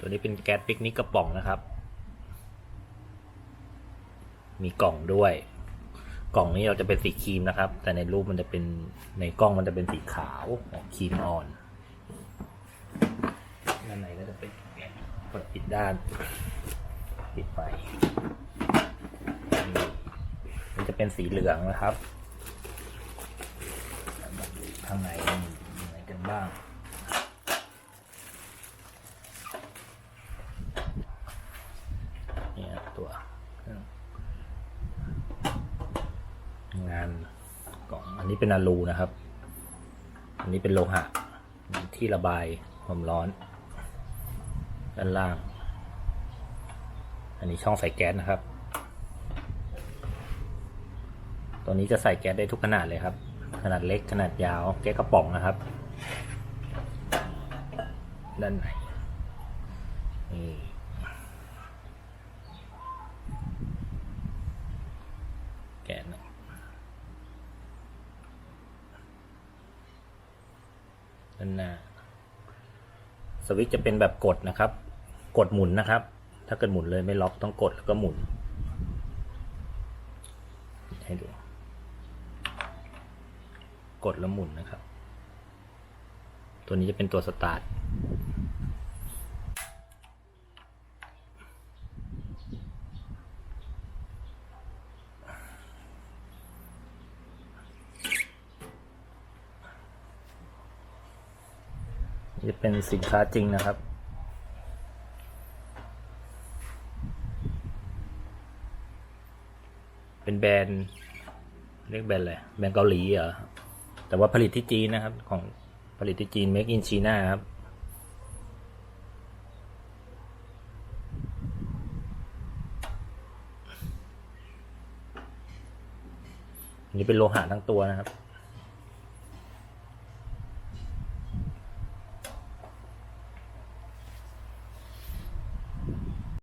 ตัวนี้เป็นแก๊สปิกนิกกระป๋องนะครับ มีกล่องด้วย กล่องนี้เราจะเป็นสีครีมนะครับ แต่ในรูปมันจะเป็นในกล้องมันจะเป็นสีขาวครีมอ่อนด้านในก็จะเป็นเปิดปิดด้านปิดไฟนี่มันจะเป็นสีเหลืองนะครับข้างในมีอะไรกันบ้าง เนี่ยตัวเครื่องงานกล่องอันนี้เป็นอะลูนะครับ อันนี้เป็นโลหะที่ระบายความร้อนด้านล่าง อันนี้ช่องใส่แก๊สนะครับ ตัวนี้จะใส่แก๊สได้ทุกขนาดเลยครับ ขนาดเล็กขนาดยาวแก๊สกระป๋องนะครับ ด้านในนี่ แกะหน่อย ด้านหน้า สวิตช์จะเป็นแบบกดนะครับ กดหมุนนะครับ ถ้าเกิดหมุนเลยไม่ล็อกต้องกดแล้วก็หมุน ให้ดู กดแล้วหมุนนะครับ ตัวนี้จะเป็นตัวสตาร์ท จะเป็นสินค้าจริงนะครับ เป็นแบรนด์เรียกแบรนด์อะไรแบรนด์เกาหลีเหรอแต่ว่าผลิตที่จีนนะครับ ของผลิตที่จีน Make in China ครับอันนี้เป็นโลหะทั้งตัวนะครับ